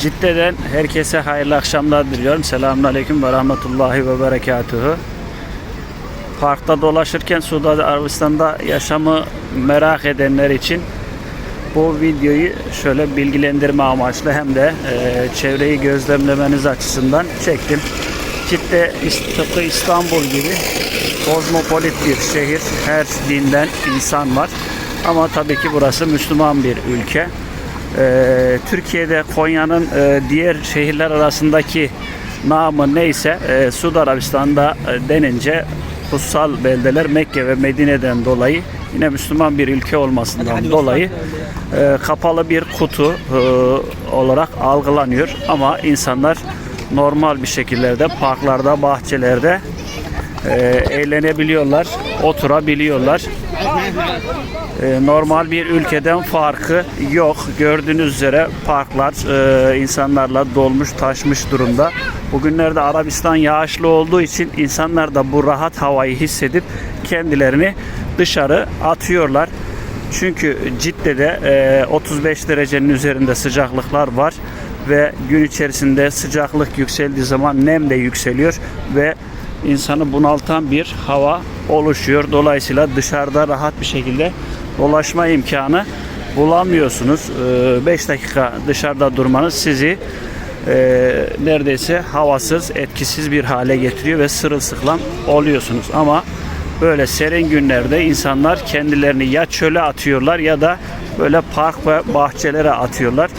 Cidde'den herkese hayırlı akşamlar diliyorum. Selamun Aleyküm ve Rahmetullahi ve Berekatuhu. Parkta dolaşırken Suudi Arabistan'da yaşamı merak edenler için bu videoyu şöyle bilgilendirme amaçlı hem de e, çevreyi gözlemlemeniz açısından çektim. Cidde tıpkı İstanbul gibi kozmopolit bir şehir. Her dinden insan var. Ama tabii ki burası Müslüman bir ülke. Ee, Türkiye'de Konya'nın e, diğer şehirler arasındaki namı neyse e, Suudi Arabistan'da e, denince kutsal beldeler Mekke ve Medine'den dolayı yine Müslüman bir ülke olmasından dolayı e, kapalı bir kutu e, olarak algılanıyor ama insanlar normal bir şekillerde parklarda, bahçelerde e, eğlenebiliyorlar, oturabiliyorlar. E, normal bir ülkeden farkı yok. Gördüğünüz üzere parklar e, insanlarla dolmuş taşmış durumda. Bugünlerde Arabistan yağışlı olduğu için insanlar da bu rahat havayı hissedip kendilerini dışarı atıyorlar. Çünkü Cidde'de e, 35 derecenin üzerinde sıcaklıklar var ve gün içerisinde sıcaklık yükseldiği zaman nem de yükseliyor ve insanı bunaltan bir hava oluşuyor. Dolayısıyla dışarıda rahat bir şekilde dolaşma imkanı bulamıyorsunuz. 5 dakika dışarıda durmanız sizi e, neredeyse havasız, etkisiz bir hale getiriyor ve sırılsıklam oluyorsunuz. Ama böyle serin günlerde insanlar kendilerini ya çöle atıyorlar ya da böyle park ve bahçelere atıyorlar.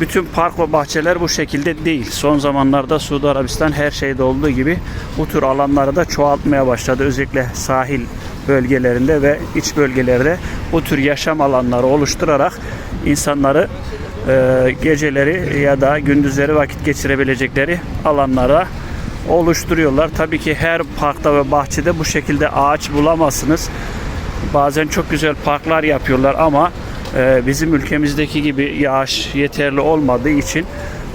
Bütün park ve bahçeler bu şekilde değil. Son zamanlarda Suudi Arabistan her şeyde olduğu gibi bu tür alanları da çoğaltmaya başladı. Özellikle sahil bölgelerinde ve iç bölgelerde bu tür yaşam alanları oluşturarak insanları e, geceleri ya da gündüzleri vakit geçirebilecekleri alanlara oluşturuyorlar. Tabii ki her parkta ve bahçede bu şekilde ağaç bulamazsınız. Bazen çok güzel parklar yapıyorlar ama bizim ülkemizdeki gibi yağış yeterli olmadığı için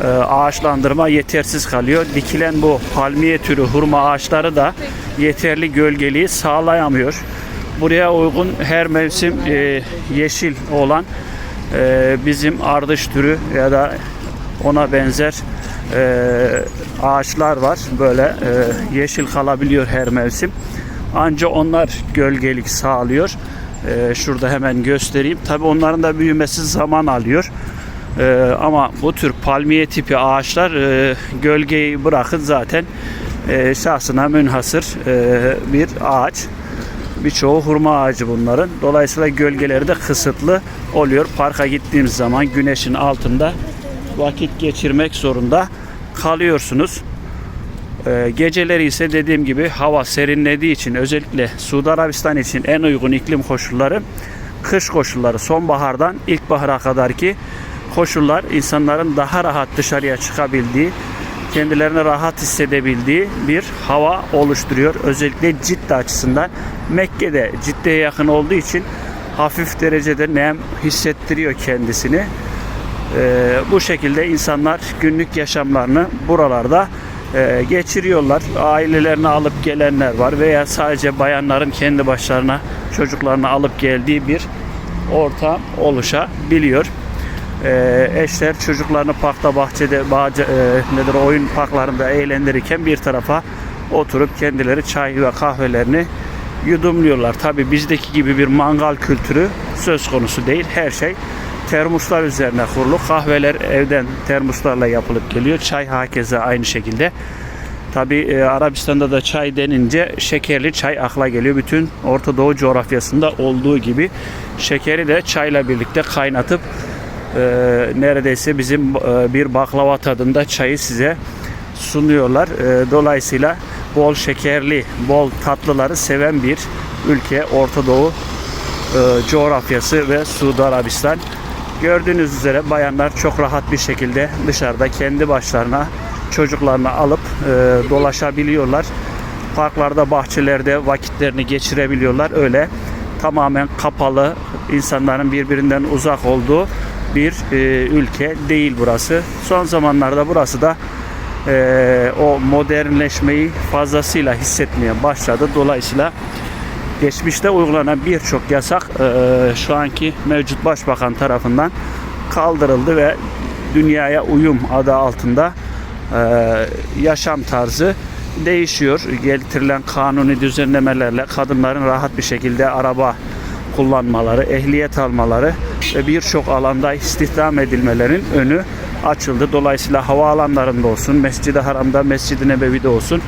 e, ağaçlandırma yetersiz kalıyor. Dikilen bu palmiye türü hurma ağaçları da yeterli gölgeliği sağlayamıyor. Buraya uygun her mevsim e, yeşil olan e, bizim ardış türü ya da ona benzer ağaçlar var. Böyle yeşil kalabiliyor her mevsim. Anca onlar gölgelik sağlıyor. E, şurada hemen göstereyim. Tabi onların da büyümesi zaman alıyor. E, ama bu tür palmiye tipi ağaçlar e, gölgeyi bırakın zaten e, şahsına münhasır e, bir ağaç. Birçoğu hurma ağacı bunların. Dolayısıyla gölgeleri de kısıtlı oluyor. Parka gittiğimiz zaman güneşin altında vakit geçirmek zorunda kalıyorsunuz. Ee, geceleri ise dediğim gibi hava serinlediği için özellikle Suudi Arabistan için en uygun iklim koşulları kış koşulları sonbahardan ilkbahara kadar ki koşullar insanların daha rahat dışarıya çıkabildiği kendilerini rahat hissedebildiği bir hava oluşturuyor. Özellikle Cidde açısından Mekke'de Cidde'ye yakın olduğu için hafif derecede nem hissettiriyor kendisini. Ee, bu şekilde insanlar günlük yaşamlarını buralarda e, geçiriyorlar. Ailelerini alıp gelenler var veya sadece bayanların kendi başlarına çocuklarını alıp geldiği bir ortam oluşabiliyor. Ee, eşler çocuklarını parkta, bahçede, bahçe, e, nedir oyun parklarında eğlendirirken bir tarafa oturup kendileri çay ve kahvelerini yudumluyorlar. Tabi bizdeki gibi bir mangal kültürü söz konusu değil. Her şey termoslar üzerine kurulu. Kahveler evden termoslarla yapılıp geliyor. Çay hakeza aynı şekilde. Tabi Arabistan'da da çay denince şekerli çay akla geliyor. Bütün Orta Doğu coğrafyasında olduğu gibi şekeri de çayla birlikte kaynatıp e, neredeyse bizim e, bir baklava tadında çayı size sunuyorlar. E, dolayısıyla bol şekerli, bol tatlıları seven bir ülke Orta Doğu e, coğrafyası ve Suudi Arabistan. Gördüğünüz üzere bayanlar çok rahat bir şekilde dışarıda kendi başlarına çocuklarını alıp e, dolaşabiliyorlar. Parklarda, bahçelerde vakitlerini geçirebiliyorlar. Öyle tamamen kapalı, insanların birbirinden uzak olduğu bir e, ülke değil burası. Son zamanlarda burası da e, o modernleşmeyi fazlasıyla hissetmeye başladı. Dolayısıyla geçmişte uygulanan birçok yasak e, şu anki mevcut başbakan tarafından kaldırıldı ve dünyaya uyum adı altında e, yaşam tarzı değişiyor. Getirilen kanuni düzenlemelerle kadınların rahat bir şekilde araba kullanmaları, ehliyet almaları ve birçok alanda istihdam edilmelerin önü açıldı. Dolayısıyla havaalanlarında olsun, Mescid-i Haram'da, Mescid-i Nebevi'de olsun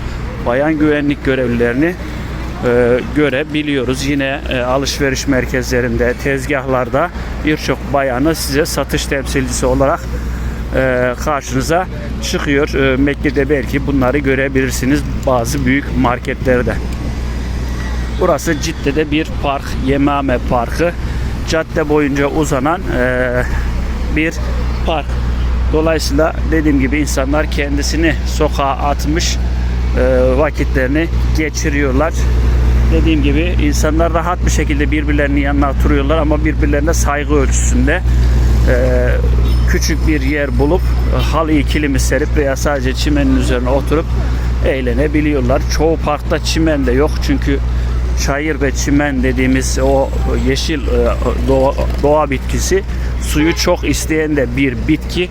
bayan güvenlik görevlilerini e, görebiliyoruz. Yine e, alışveriş merkezlerinde, tezgahlarda birçok bayanı size satış temsilcisi olarak e, karşınıza çıkıyor. E, Mekke'de belki bunları görebilirsiniz bazı büyük marketlerde. Burası Cidde'de bir park, Yemame Parkı. Cadde boyunca uzanan bir park. Dolayısıyla dediğim gibi insanlar kendisini sokağa atmış vakitlerini geçiriyorlar. Dediğim gibi insanlar rahat bir şekilde birbirlerinin yanına oturuyorlar ama birbirlerine saygı ölçüsünde e, küçük bir yer bulup e, halıyı kilimi serip veya sadece çimenin üzerine oturup eğlenebiliyorlar. Çoğu parkta çimen de yok çünkü çayır ve çimen dediğimiz o yeşil e, doğa, doğa bitkisi suyu çok isteyen de bir bitki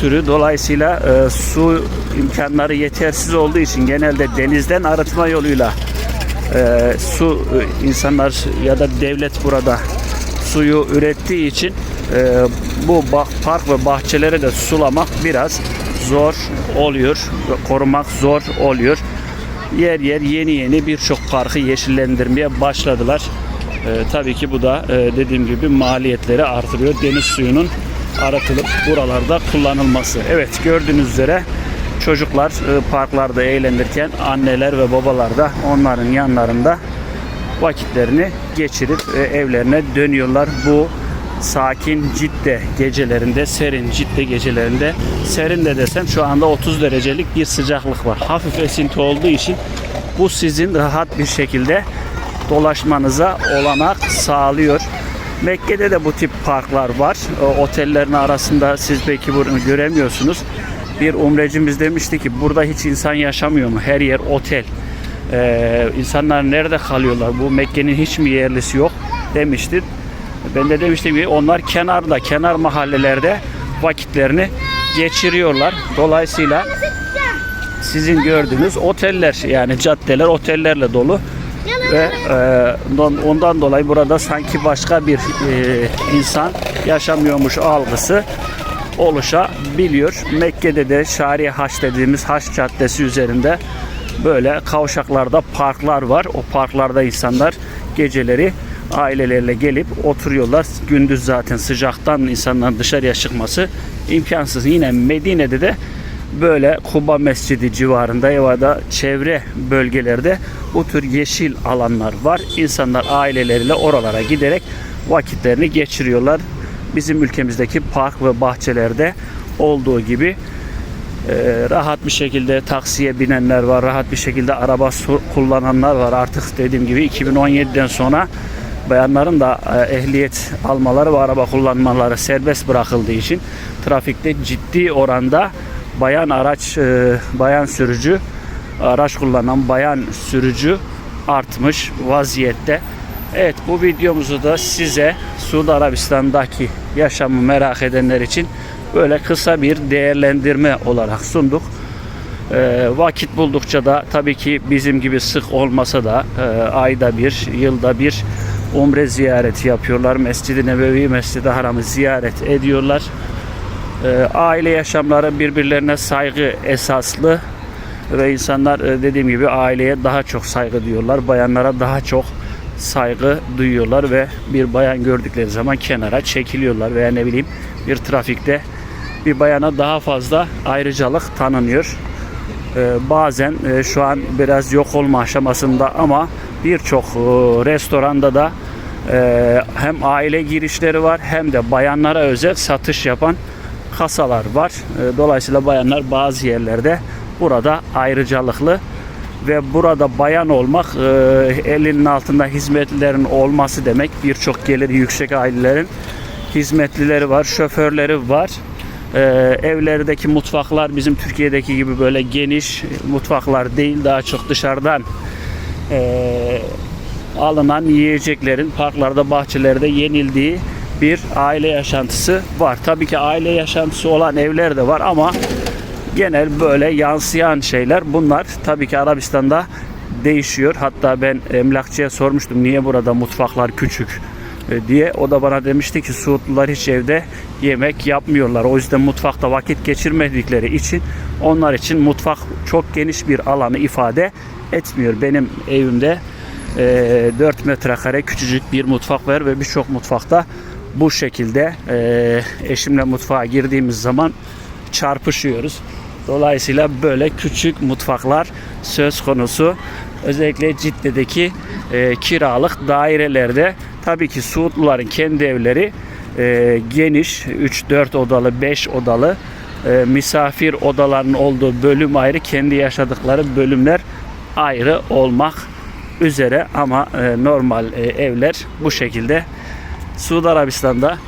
türü. Dolayısıyla e, su imkanları yetersiz olduğu için genelde denizden arıtma yoluyla e, su e, insanlar ya da devlet burada suyu ürettiği için e, bu park ve bahçeleri de sulamak biraz zor oluyor. Korumak zor oluyor. Yer yer yeni yeni birçok parkı yeşillendirmeye başladılar. E, tabii ki bu da e, dediğim gibi maliyetleri artırıyor. Deniz suyunun aratılıp buralarda kullanılması. Evet gördüğünüz üzere çocuklar e, parklarda eğlenirken anneler ve babalar da onların yanlarında vakitlerini geçirip e, evlerine dönüyorlar. Bu sakin Cidde gecelerinde, serin Cidde gecelerinde, serin de desem şu anda 30 derecelik bir sıcaklık var. Hafif esinti olduğu için bu sizin rahat bir şekilde dolaşmanıza olanak sağlıyor. Mekke'de de bu tip parklar var. O, otellerin arasında siz belki bunu göremiyorsunuz. Bir umrecimiz demişti ki burada hiç insan yaşamıyor mu? Her yer otel. Ee, insanlar nerede kalıyorlar? Bu Mekke'nin hiç mi yerlisi yok demişti. Ben de demiştim ki onlar kenarda, kenar mahallelerde vakitlerini geçiriyorlar. Dolayısıyla sizin gördüğünüz oteller yani caddeler otellerle dolu ve e, ondan- dolayı burada sanki başka bir e, insan yaşamıyormuş algısı oluşabiliyor. Mekke'de de Şari Haç dediğimiz Haç Caddesi üzerinde böyle kavşaklarda parklar var. O parklarda insanlar geceleri ailelerle gelip oturuyorlar. Gündüz zaten sıcaktan insanların dışarıya çıkması imkansız. Yine Medine'de de böyle Kuba Mescidi civarında ya da çevre bölgelerde bu tür yeşil alanlar var. İnsanlar aileleriyle oralara giderek vakitlerini geçiriyorlar. Bizim ülkemizdeki park ve bahçelerde olduğu gibi e, rahat bir şekilde taksiye binenler var, rahat bir şekilde araba kullananlar var. Artık dediğim gibi 2017'den sonra bayanların da e, ehliyet almaları ve araba kullanmaları serbest bırakıldığı için trafikte ciddi oranda bayan araç, e, bayan sürücü, araç kullanan bayan sürücü artmış vaziyette. Evet bu videomuzu da size Suudi Arabistan'daki yaşamı merak edenler için böyle kısa bir değerlendirme olarak sunduk. Ee, vakit buldukça da tabii ki bizim gibi sık olmasa da e, ayda bir, yılda bir umre ziyareti yapıyorlar. Mescid-i Nebevi, Mescid-i Haram'ı ziyaret ediyorlar. Ee, aile yaşamları birbirlerine saygı esaslı ve insanlar e, dediğim gibi aileye daha çok saygı duyuyorlar. Bayanlara daha çok saygı duyuyorlar ve bir bayan gördükleri zaman kenara çekiliyorlar veya ne bileyim bir trafikte bir bayana daha fazla ayrıcalık tanınıyor. Ee, bazen e, şu an biraz yok olma aşamasında ama birçok e, restoranda da hem aile girişleri var hem de bayanlara özel satış yapan kasalar var. E, dolayısıyla bayanlar bazı yerlerde burada ayrıcalıklı ve burada bayan olmak e, elinin altında hizmetlilerin olması demek. Birçok geliri yüksek ailelerin hizmetlileri var, şoförleri var. E, evlerdeki mutfaklar bizim Türkiye'deki gibi böyle geniş mutfaklar değil, daha çok dışarıdan e, alınan yiyeceklerin parklarda, bahçelerde yenildiği bir aile yaşantısı var. Tabii ki aile yaşantısı olan evler de var ama genel böyle yansıyan şeyler bunlar tabii ki Arabistan'da değişiyor. Hatta ben emlakçıya sormuştum niye burada mutfaklar küçük e, diye. O da bana demişti ki Suudlular hiç evde yemek yapmıyorlar. O yüzden mutfakta vakit geçirmedikleri için onlar için mutfak çok geniş bir alanı ifade etmiyor. Benim evimde e, 4 metrekare küçücük bir mutfak var ve birçok mutfakta bu şekilde e, eşimle mutfağa girdiğimiz zaman çarpışıyoruz. Dolayısıyla böyle küçük mutfaklar söz konusu. Özellikle Cidde'deki e, kiralık dairelerde tabii ki Suudluların kendi evleri e, geniş 3-4 odalı 5 odalı e, misafir odalarının olduğu bölüm ayrı kendi yaşadıkları bölümler ayrı olmak üzere ama e, normal e, evler bu şekilde Suudi Arabistan'da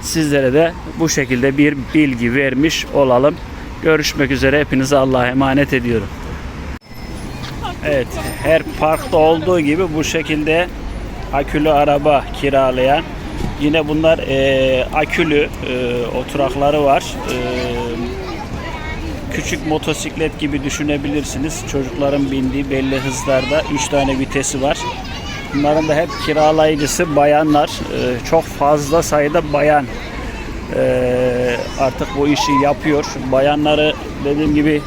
sizlere de bu şekilde bir bilgi vermiş olalım. Görüşmek üzere. Hepinize Allah'a emanet ediyorum. Evet, her parkta olduğu gibi bu şekilde akülü araba kiralayan yine bunlar e, akülü e, oturakları var. E, küçük motosiklet gibi düşünebilirsiniz. Çocukların bindiği belli hızlarda 3 tane vitesi var. Bunların da hep kiralayıcısı bayanlar. Ee, çok fazla sayıda bayan ee, artık bu işi yapıyor. Bayanları dediğim gibi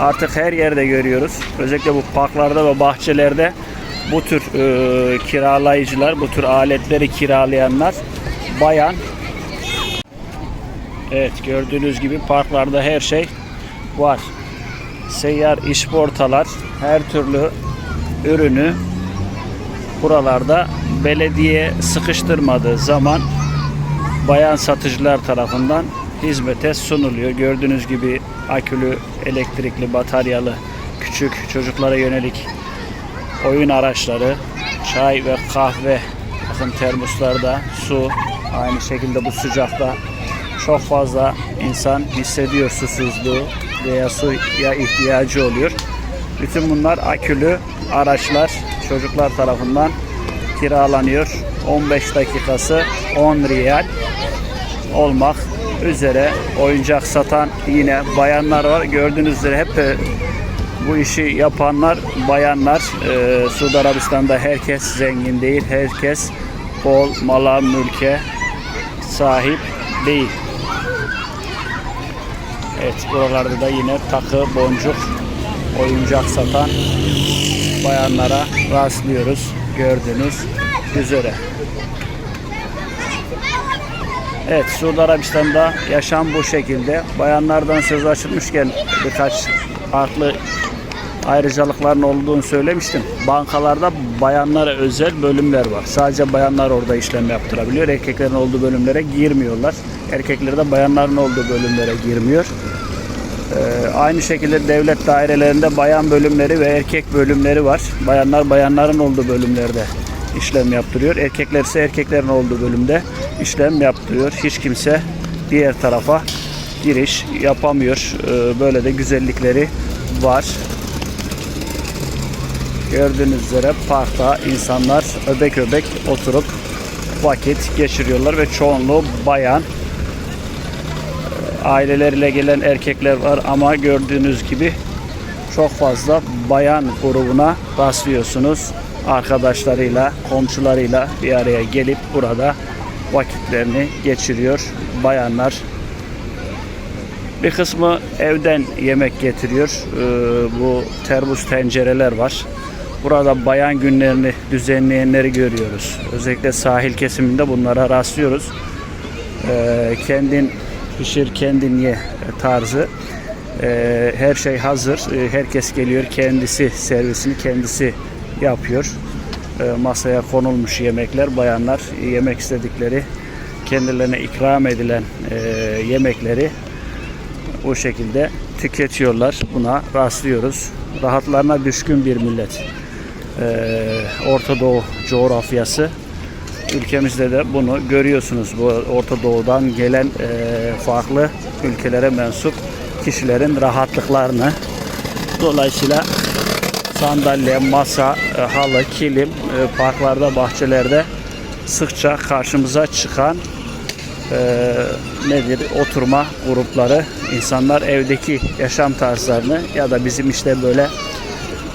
artık her yerde görüyoruz. Özellikle bu parklarda ve bahçelerde bu tür ee, kiralayıcılar, bu tür aletleri kiralayanlar bayan. Evet gördüğünüz gibi parklarda her şey var. Seyyar işportalar her türlü ürünü buralarda belediye sıkıştırmadığı zaman bayan satıcılar tarafından hizmete sunuluyor. Gördüğünüz gibi akülü, elektrikli, bataryalı küçük çocuklara yönelik oyun araçları, çay ve kahve bakın termoslarda su aynı şekilde bu sıcakta çok fazla insan hissediyor susuzluğu veya suya ihtiyacı oluyor. Bütün bunlar akülü araçlar çocuklar tarafından kiralanıyor. 15 dakikası 10 riyal olmak üzere oyuncak satan yine bayanlar var. Gördüğünüz üzere hep e, bu işi yapanlar bayanlar. Ee, Suudi Arabistan'da herkes zengin değil. Herkes bol mala mülke sahip değil. Evet buralarda da yine takı, boncuk, oyuncak satan bayanlara rastlıyoruz. Gördüğünüz üzere. Evet Suudi Arabistan'da yaşam bu şekilde. Bayanlardan söz açılmışken birkaç farklı ayrıcalıkların olduğunu söylemiştim. Bankalarda bayanlara özel bölümler var. Sadece bayanlar orada işlem yaptırabiliyor. Erkeklerin olduğu bölümlere girmiyorlar. Erkekler de bayanların olduğu bölümlere girmiyor. Ee, aynı şekilde devlet dairelerinde bayan bölümleri ve erkek bölümleri var. Bayanlar bayanların olduğu bölümlerde işlem yaptırıyor. Erkekler ise erkeklerin olduğu bölümde işlem yaptırıyor. Hiç kimse diğer tarafa giriş yapamıyor. Ee, böyle de güzellikleri var. Gördüğünüz üzere parkta insanlar öbek öbek oturup vakit geçiriyorlar ve çoğunluğu bayan aileleriyle gelen erkekler var ama gördüğünüz gibi çok fazla bayan grubuna rastlıyorsunuz. Arkadaşlarıyla, komşularıyla bir araya gelip burada vakitlerini geçiriyor bayanlar. Bir kısmı evden yemek getiriyor. Ee, bu termos tencereler var. Burada bayan günlerini düzenleyenleri görüyoruz. Özellikle sahil kesiminde bunlara rastlıyoruz. Ee, kendin pişir kendin ye tarzı. Ee, her şey hazır. Ee, herkes geliyor kendisi servisini kendisi yapıyor. Ee, masaya konulmuş yemekler bayanlar yemek istedikleri kendilerine ikram edilen e, yemekleri bu şekilde tüketiyorlar. Buna rastlıyoruz. Rahatlarına düşkün bir millet. Orta Doğu coğrafyası ülkemizde de bunu görüyorsunuz. Bu Orta Doğu'dan gelen e, farklı ülkelere mensup kişilerin rahatlıklarını. Dolayısıyla sandalye, masa, e, halı, kilim e, parklarda, bahçelerde sıkça karşımıza çıkan e, nedir oturma grupları insanlar evdeki yaşam tarzlarını ya da bizim işte böyle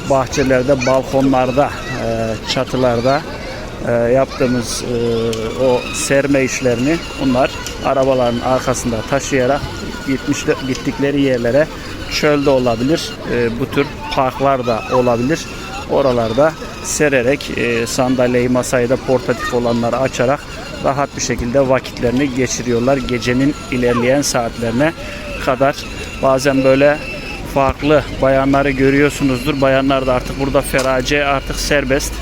bahçelerde balkonlarda e, çatılarda e, yaptığımız e, o serme işlerini bunlar arabaların arkasında taşıyarak gitmiş gittikleri yerlere çölde olabilir e, bu tür parklar da olabilir. Oralarda sererek e, sandalyeyi masayı da portatif olanları açarak rahat bir şekilde vakitlerini geçiriyorlar gecenin ilerleyen saatlerine kadar. Bazen böyle farklı bayanları görüyorsunuzdur. Bayanlar da artık burada ferace artık serbest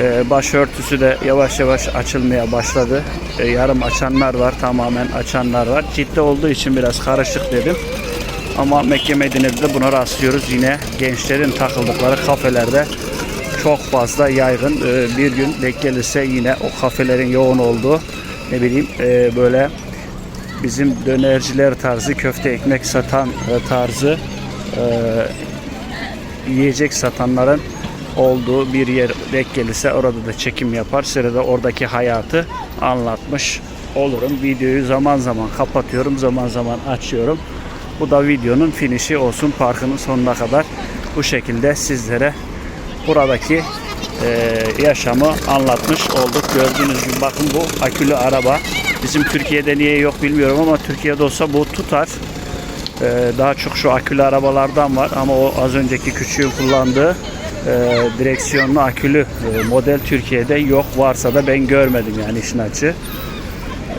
ee, başörtüsü de yavaş yavaş açılmaya başladı. Ee, yarım açanlar var, tamamen açanlar var. Ciddi olduğu için biraz karışık dedim. Ama Mekke Medine'de de buna rastlıyoruz. Yine gençlerin takıldıkları kafelerde çok fazla yaygın. Ee, bir gün denk gelirse yine o kafelerin yoğun olduğu ne bileyim e, böyle bizim dönerciler tarzı köfte ekmek satan e, tarzı e, yiyecek satanların olduğu bir yer denk gelirse orada da çekim yapar. Sırada oradaki hayatı anlatmış olurum. Videoyu zaman zaman kapatıyorum, zaman zaman açıyorum. Bu da videonun finişi olsun parkının sonuna kadar bu şekilde sizlere buradaki e, yaşamı anlatmış olduk. Gördüğünüz gibi bakın bu akülü araba. Bizim Türkiye'de niye yok bilmiyorum ama Türkiye'de olsa bu tutar. Ee, daha çok şu akülü arabalardan var ama o az önceki küçüğün kullandığı e, direksiyonlu akülü e, model Türkiye'de yok. Varsa da ben görmedim yani işin açı.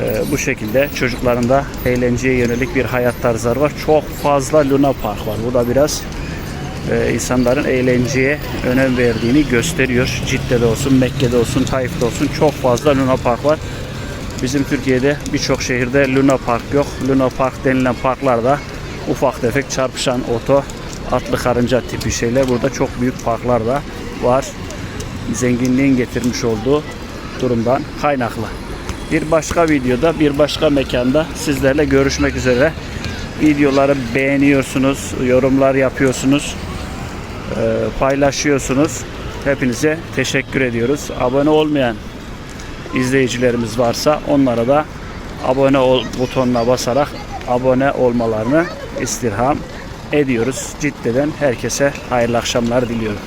E, bu şekilde çocukların da eğlenceye yönelik bir hayat tarzları var. Çok fazla Luna Park var. Bu da biraz e, insanların eğlenceye önem verdiğini gösteriyor. Cidde'de olsun, Mekke'de olsun, Taif'te olsun çok fazla Luna Park var. Bizim Türkiye'de birçok şehirde Luna Park yok. Luna Park denilen parklarda ufak tefek çarpışan oto, atlı karınca tipi şeyler. Burada çok büyük parklar da var. Zenginliğin getirmiş olduğu durumdan kaynaklı. Bir başka videoda, bir başka mekanda sizlerle görüşmek üzere. Videoları beğeniyorsunuz, yorumlar yapıyorsunuz, e, paylaşıyorsunuz. Hepinize teşekkür ediyoruz. Abone olmayan izleyicilerimiz varsa onlara da abone ol butonuna basarak abone olmalarını istirham ediyoruz. Cidden herkese hayırlı akşamlar diliyorum.